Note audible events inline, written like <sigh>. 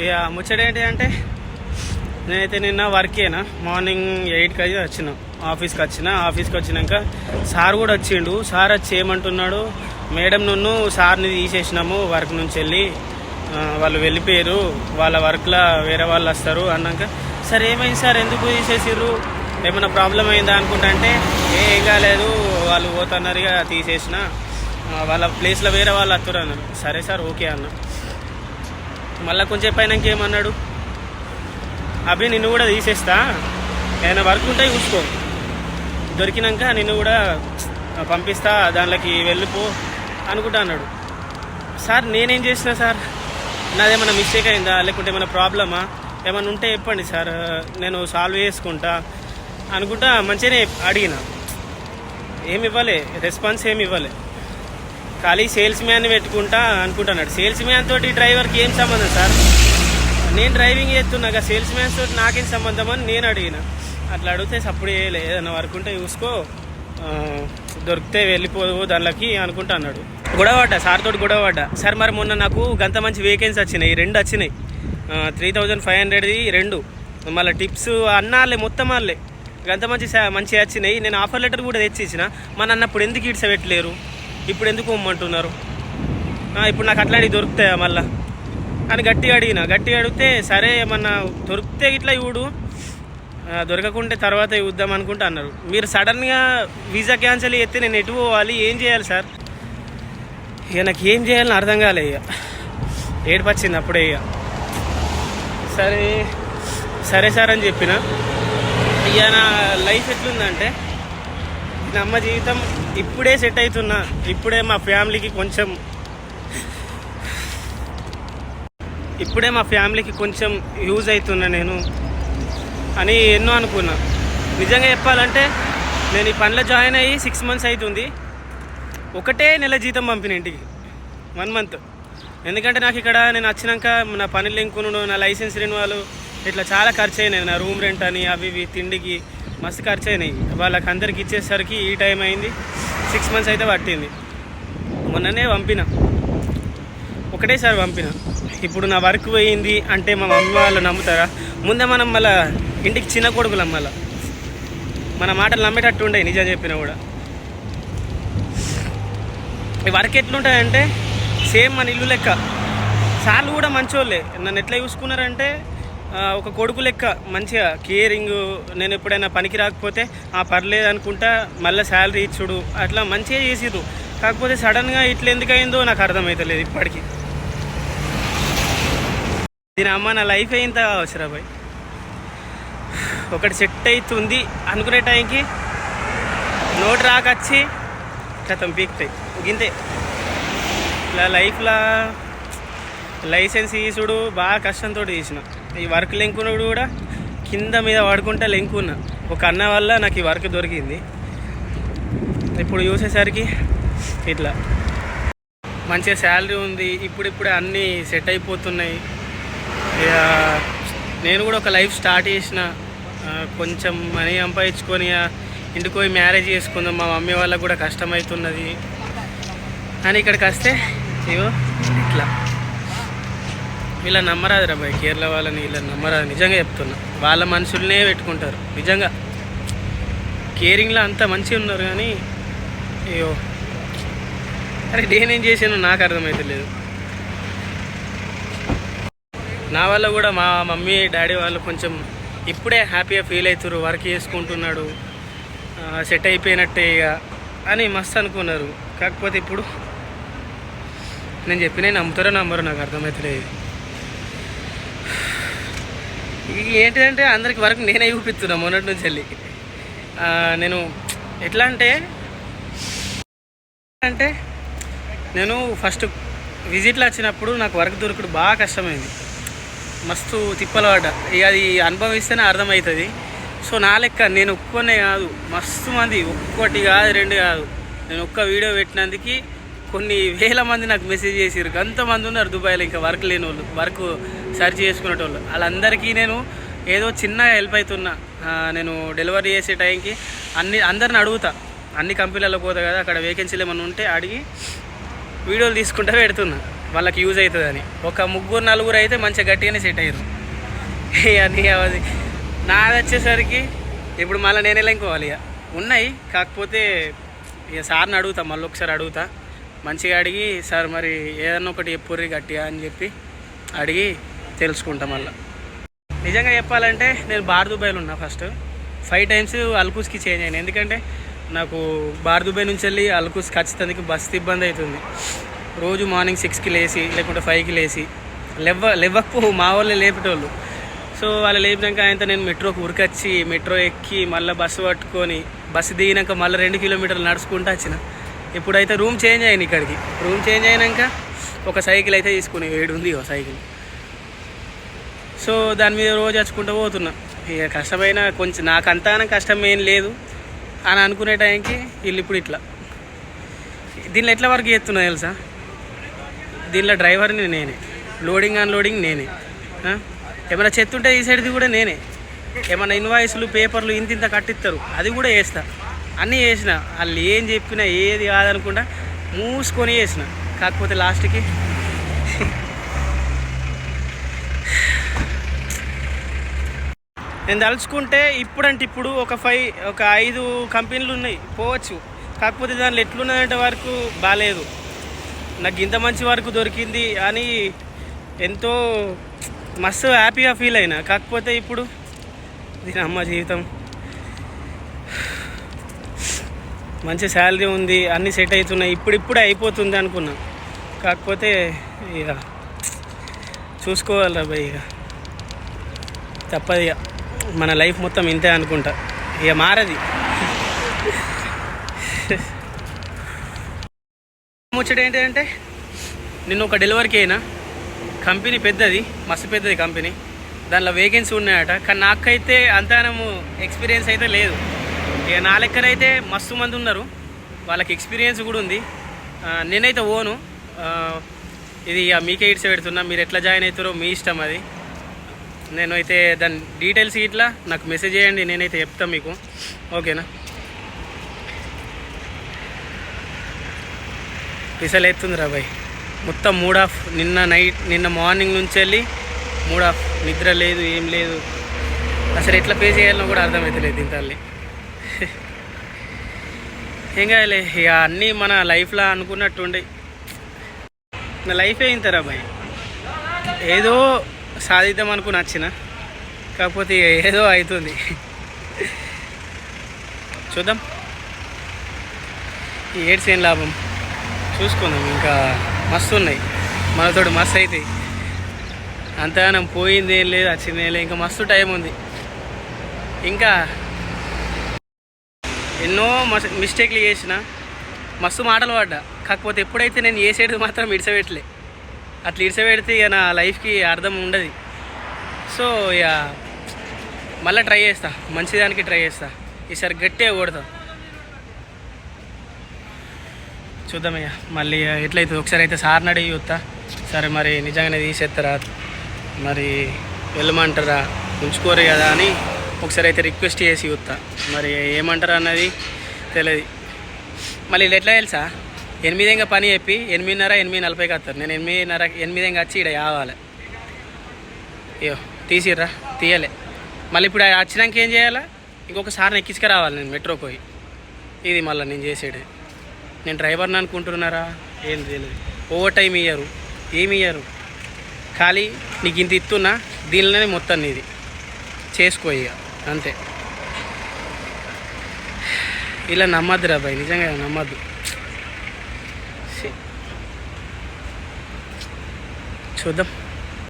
ఇక ముచ్చట ఏంటి అంటే నేనైతే నిన్న వర్కేనా మార్నింగ్ ఎయిట్కి అయితే వచ్చిన ఆఫీస్కి వచ్చిన. ఆఫీస్కి వచ్చినాక సార్ కూడా వచ్చిండు. సార్ వచ్చి ఏమంటున్నాడు మేడం నన్ను సార్ని తీసేసినాము వర్క్ నుంచి వెళ్ళి. వాళ్ళు వెళ్ళిపోయారు. వాళ్ళ వర్క్లో వేరే వాళ్ళు వస్తారు. అన్నాక సార్ ఏమైంది సార్? ఎందుకు తీసేసారు ఏమైనా ప్రాబ్లం అయిందా అనుకుంటా అంటే ఏం కాలేదు. వాళ్ళు పోతున్నారు ఇక తీసేసిన. వాళ్ళ ప్లేస్లో వేరే వాళ్ళు వస్తారు అన్నారు. సరే సార్ ఓకే అన్న. మళ్ళీ కొంచెం పైనకి ఏమన్నాడు అభి నిన్ను కూడా తీసేస్తా. ఏమైనా వర్క్ ఉంటే చూసుకో. దొరికినాక నిన్ను కూడా పంపిస్తా దానిలోకి వెళ్ళిపో అనుకుంటా అన్నాడు. సార్ నేనేం చేసినా సార్? నాదేమైనా మిస్టేక్ అయిందా? లేకుంటే ఏమైనా ప్రాబ్లమా? ఏమైనా ఉంటే చెప్పండి సార్. నేను సాల్వ్ చేసుకుంటా అనుకుంటా మంచిగానే అడిగిన. ఏమి ఇవ్వలే. రెస్పాన్స్ ఏమి ఇవ్వలే. ఖాళీ సేల్స్ మ్యాన్ పెట్టుకుంటా అనుకుంటున్నాడు. సేల్స్ మ్యాన్ తోటి డ్రైవర్కి ఏం సంబంధం సార్? నేను డ్రైవింగ్ చేస్తున్నాక సేల్స్ మ్యాన్ తోటి నాకేం సంబంధం అని నేను అడిగిన. అట్లా అడిగితే సప్పుడు చేయలే ఏదైనా వర్క్ ఉంటే చూసుకో. దొరికితే వెళ్ళిపోదు దానిలోకి అనుకుంటా అన్నాడు గొడవడ్డా సార్ తోటి గొడవడ్డా సార్ మరి మొన్న నాకు గంత మంచి వేకెన్సీ వచ్చినాయి రెండు వచ్చినాయి. త్రీ థౌజండ్ ఫైవ్ హండ్రెడ్ది రెండు. మళ్ళీ టిప్స్ అన్నాళ్ళే మొత్తం వాళ్ళే. గంత మంచి మంచిగా వచ్చినాయి. నేను ఆఫర్ లెటర్ కూడా తెచ్చి ఇచ్చిన మన అన్నప్పుడు ఎందుకు ఇడ్స పెట్టలేరు ఇప్పుడు ఎందుకు ఇమ్మంటున్నారు ఇప్పుడు నాకు అట్లాంటివి దొరుకుతాయా మళ్ళా? అని గట్టిగా అడిగిన. గట్టిగా అడిగితే సరే ఏమన్నా దొరికితే ఇట్లా ఇవ్వడు. దొరకకుంటే తర్వాత చూద్దాం అనుకుంటా అన్నారు. మీరు సడన్గా వీసా క్యాన్సిల్ చేస్తే నేను ఎటు పోవాలి? ఏం చేయాలి సార్? ఇక నాకు ఏం చేయాలని అర్థం కాలే ఇక. ఏడిపచ్చింది అప్పుడే ఇక. సరే సరే సార్ అని చెప్పిన. ఇక నా లైఫ్ ఎట్లుందంటే నా అమ్మ జీవితం ఇప్పుడే సెట్ అవుతున్నా. ఇప్పుడే మా ఫ్యామిలీకి కొంచెం ఇప్పుడే మా ఫ్యామిలీకి కొంచెం యూజ్ అవుతున్నా నేను అని ఎన్నో అనుకున్నా. నిజంగా చెప్పాలంటే నేను ఈ పనిలో జాయిన్ అయ్యి సిక్స్ మంత్స్ అవుతుంది. ఒకటే నెల జీతం పంపిన ఇంటికి. వన్ మంత్ ఎందుకంటే నాకు ఇక్కడ నేను వచ్చినాక నా పని లింకును నా లైసెన్స్ రెన్యువల్ ఇట్లా చాలా ఖర్చు అయినాయి నా రూమ్ రెంట్ అని అవి ఇవి తిండికి మస్తు ఖర్చు అయినాయి వాళ్ళకి అందరికి ఇచ్చేసరికి ఈ టైం అయింది. సిక్స్ మంత్స్ అయితే పట్టింది. మొన్ననే పంపిన. ఒకటేసారి పంపిన. ఇప్పుడు నా వర్క్ పోయింది అంటే మా మమ్మీ వాళ్ళు నమ్ముతారా? ముందే మనం మళ్ళా ఇంటికి చిన్న కొడుకులం మళ్ళా. మన మాటలు నమ్మేటట్టు ఉండే నిజం చెప్పినా కూడా. ఈ వర్క్ ఎట్లుంటాయంటే సేమ్ మన ఇల్లు లెక్క. సార్లు కూడా మంచోళ్ళే. నన్ను ఎట్లా చూసుకున్నారంటే ఒక కొడుకు లెక్క మంచిగా కేరింగ్ నేను ఎప్పుడైనా పనికి రాకపోతే ఆ పర్లేదు అనుకుంటా మళ్ళీ శాలరీ ఇచ్చుడు. అట్లా మంచిగా చేసిర్రు. కాకపోతే సడన్గా ఇట్లా ఎందుకు అయిందో నాకు అర్థమవుతలేదు ఇప్పటికీ. దీని అమ్మ నా లైఫ్ అయింత అవసరం బాయ్ ఒకటి సెట్ అవుతుంది అనుకునే టైంకి నోట్ రాకొచ్చి కథం పీక్తాయి. గింతే. ఇలా లైఫ్లో లైసెన్స్ తీసుడు బాగా కష్టంతో తీసిన ఈ వర్క్ లెంకునుడు కూడా కింద మీద పడుకుంటా లెంకున్నా ఒక అన్న వల్ల నాకు ఈ వర్క్ దొరికింది. ఇప్పుడు చూసేసరికి ఇట్లా. మంచిగా శాలరీ ఉంది. ఇప్పుడిప్పుడే అన్నీ సెట్ అయిపోతున్నాయి. ఇక నేను కూడా ఒక లైఫ్ స్టార్ట్ చేసిన. కొంచెం మనీ సంపాదించుకొని ఇంటికి పోయి మ్యారేజ్ చేసుకుందాం. మా మమ్మీ వాళ్ళకు కూడా కష్టమవుతున్నది. అని ఇక్కడికి వస్తే ఇగో ఇట్లా. వీళ్ళ నమ్మరాదు రా బాయ్. కేరళ వాళ్ళని ఇలా నమ్మరాదు. నిజంగా చెప్తున్నా. వాళ్ళ మనుషులనే పెట్టుకుంటారు. నిజంగా. కేరింగ్లో అంత మంచిగా ఉన్నారు కానీ అయ్యో. అరే నేనేం చేసాను నాకు అర్థమవుతలేదు నా వల్ల కూడా మా మమ్మీ డాడీ వాళ్ళు కొంచెం ఇప్పుడే హ్యాపీగా ఫీల్ అవుతారు వర్క్ చేసుకుంటున్నాడు. సెట్ అయిపోయినట్టే ఇక అని మస్తు అనుకున్నారు. కాకపోతే ఇప్పుడు నేను చెప్పిన నమ్ముతారో నమ్మరో నాకు అర్థమవుతలేదు ఏంటిదంటే అందరికి వర్క్ నేనే చూపిస్తున్నా మొన్నటి నుంచి వెళ్ళి. నేను ఎట్లా అంటే అంటే నేను ఫస్ట్ విజిట్లో వచ్చినప్పుడు నాకు వర్క్ దొరకడు బాగా కష్టమైంది. మస్తు తిప్పలు పడ్డా ఇక అది అనుభవిస్తేనే అర్థమవుతుంది. సో నా లెక్క నేను ఒక్కనే కాదు మస్తు మంది ఒక్కటి కాదు రెండు కాదు. నేను ఒక్క వీడియో పెట్టినందుకు కొన్ని వేల మంది నాకు మెసేజ్ చేసారు మంది ఉన్నారు దుబాయ్లో ఇంకా వర్క్ లేని వాళ్ళు వర్క్ సర్చ్ చేసుకునేటోళ్ళు. వాళ్ళందరికీ నేను ఏదో చిన్నగా హెల్ప్ అవుతున్నా నేను డెలివరీ చేసే టైంకి అన్ని అందరిని అడుగుతా. అన్ని కంపెనీలలో పోతా కదా అక్కడ వేకెన్సీలు ఏమైనా ఉంటే అడిగి వీడియోలు తీసుకుంటా పెడుతున్నా. వాళ్ళకి యూజ్ అవుతుందని. ఒక ముగ్గురు నలుగురు అయితే మంచిగా గట్టిగానే సెట్ అయ్యారు అని అది నాది వచ్చేసరికి ఇప్పుడు మళ్ళీ నేను వెళ్ళిపోవాలి ఇక. ఉన్నాయి కాకపోతే ఇక సార్ని అడుగుతా మళ్ళీ ఒకసారి అడుగుతా. మంచిగా అడిగి సార్ మరి ఏదన్నా ఒకటి చెప్పుర్రి గట్టిగా అని చెప్పి అడిగి తెలుసుకుంటాం మళ్ళీ. నిజంగా చెప్పాలంటే నేను బార్ దుబాయ్లో ఉన్నా ఫస్ట్. ఫైవ్ టైమ్స్ అల్కూస్కి చేంజ్ అయ్యాను ఎందుకంటే నాకు బార్ దుబాయ్ నుంచి వెళ్ళి అల్కూస్ ఖచ్చితంగా బస్సు ఇబ్బంది అవుతుంది. రోజు మార్నింగ్ సిక్స్కి లేచి లేకుంటే ఫైవ్కి లేచి లెవ్వ లెవ్వకపో మా వాళ్ళే లేపేటోళ్ళు. సో వాళ్ళు లేపినాక ఆయనతో నేను మెట్రోకి ఉరికొచ్చి మెట్రో ఎక్కి మళ్ళీ బస్సు పట్టుకొని బస్సు దిగినాక మళ్ళీ రెండు కిలోమీటర్లు నడుచుకుంటూ వచ్చిన. ఇప్పుడైతే రూమ్ చేంజ్ అయ్యింది ఇక్కడికి. రూమ్ చేంజ్ అయినాక ఒక సైకిల్ అయితే తీసుకుని ఏడు ఉంది ఓ సైకిల్. సో దాని మీద రోజు వచ్చుకుంటూ పోతున్నా. ఇక కష్టమైన కొంచెం నాకు అంతా కష్టం ఏం లేదు అని అనుకునే టైంకి వీళ్ళు ఇప్పుడు ఇట్లా. దీనిలో ఎట్లా వర్క్ చేస్తున్నా తెలుసా? దీనిలో డ్రైవర్ని నేనే. లోడింగ్ అన్లోడింగ్ నేనే. ఏమైనా చెత్త ఉంటే ఈ సైడ్ది కూడా నేనే. ఏమైనా ఇన్వాయిస్లు పేపర్లు ఇంత ఇంత కట్టిస్తారు అది కూడా వేస్తా అన్నీ చేసిన. వాళ్ళు ఏం చెప్పినా ఏది కాదనుకుంటా మూసుకొని చేసిన. కాకపోతే లాస్ట్కి నేను తలుచుకుంటే ఇప్పుడంటే ఇప్పుడు ఒక ఫైవ్ ఒక ఐదు కంపెనీలు ఉన్నాయి. పోవచ్చు. కాకపోతే దానిలో ఎట్లున్నదంటే వరకు బాగాలేదు నాకు ఇంత మంచి వరకు దొరికింది అని ఎంతో మస్తు హ్యాపీగా ఫీల్ అయినా. కాకపోతే ఇప్పుడు దీని అమ్మ జీవితం. మంచి శాలరీ ఉంది అన్నీ సెట్ అవుతున్నాయి ఇప్పుడిప్పుడే అయిపోతుంది అనుకున్నా. కాకపోతే ఇక చూసుకోవాలిరా భయ్ ఇక. తప్పదు ఇక. మన లైఫ్ మొత్తం ఇంతే అనుకుంటా. ఇక మారది. ముచ్చట ఏంటంటే నిన్న ఒక డెలివరీకి అయినా కంపెనీ పెద్దది మస్తు పెద్దది కంపెనీ. దానిలో వేకెన్సీ ఉన్నాయట. కానీ నాకైతే అంతనము ఎక్స్పీరియన్స్ అయితే లేదు. ఇక నా లెక్కనైతే మస్తు మంది ఉన్నారు. వాళ్ళకి ఎక్స్పీరియన్స్ కూడా ఉంది. నేనైతే ఓను. ఇది ఇక మీకే ఇట్స్ పెడుతున్నా. మీరు ఎట్లా జాయిన్ అవుతారో మీ ఇష్టం అది. నేను అయితే దాని డీటెయిల్స్ ఇట్లా నాకు మెసేజ్ చేయండి నేనైతే చెప్తాను మీకు. ఓకేనా? పిసలు ఎత్తుందిరా బాయ్. మొత్తం మూడ్ ఆఫ్. నిన్న నైట్ నిన్న మార్నింగ్ నుంచి వెళ్ళి మూడ్ ఆఫ్. నిద్ర లేదు ఏం లేదు. అసలు ఎట్లా పే చేయాలో కూడా అర్థమవుతలేదు దీని తల్లి <laughs> ఏం కాదులే ఇక అన్నీ మన లైఫ్లో అనుకున్నట్టుండే. నా లైఫే ఇంతరా బాయ్ ఏదో సాధిద్దాం అనుకుని వచ్చిన. కాకపోతే ఏదో అవుతుంది <laughs> చూద్దాం. ఈ ఏడ్స్ ఏం లాభం? చూసుకుందాం ఇంకా మస్తు ఉన్నాయి. మనతోటి మస్తు అవుతాయి అంతగానం పోయింది ఏం లేదు వచ్చింది ఏం లేదు ఇంకా మస్తు టైం ఉంది. ఇంకా ఎన్నో మస్ మిస్టేక్లు చేసిన మస్తు మాటలు పడ్డా. కాకపోతే ఎప్పుడైతే నేను చేసేది మాత్రం ఇడిసపెట్టలే అట్లా ఇడిసపెడితే ఇక నా లైఫ్కి అర్థం ఉండదు. సో ఇక మళ్ళీ ట్రై చేస్తా. మంచిదానికి ట్రై చేస్తా. ఈసారి గట్టిగా కొడతా. చూద్దామయ్య మళ్ళీ ఎట్లయితే ఒకసారి అయితే సార్ని అడిగి చూస్తా సరే మరి నిజంగానే తీసేస్తారా మరి వెళ్ళమంటారా? ఉంచుకోరు కదా అని ఒకసారి అయితే రిక్వెస్ట్ చేసి చూస్తా. మరి ఏమంటారు అన్నది తెలియదు మళ్ళీ వీళ్ళు ఎట్లా తెలుసా? ఎనిమిదింగా పని చెప్పి ఎనిమిదిన్నర ఎనిమిది నలభైకి వస్తారు నేను ఎనిమిదిన్నర ఎనిమిదింగా వచ్చి ఇక్కడ కావాలి. అయ్యో తీసిర్రా తీయలే. మళ్ళీ ఇప్పుడు వచ్చినాక ఏం చేయాలా? ఇంకొకసారి ఎక్కించుకురావాలి నేను మెట్రో పోయి. ఇది మళ్ళీ నేను చేసేది. నేను డ్రైవర్ని అనుకుంటున్నారా? ఏం తెలియదు ఓవర్ టైం ఇయ్యరు. ఏమి ఇయ్యరు? ఖాళీ నీకు ఇంత ఇస్తున్నా దీనిలోనే మొత్తం నీది. చేసుకో ఇక అంతే. ఇలా నమ్మద్దురా బాయ్ నిజంగా నమ్మద్దు. చూద్దాం.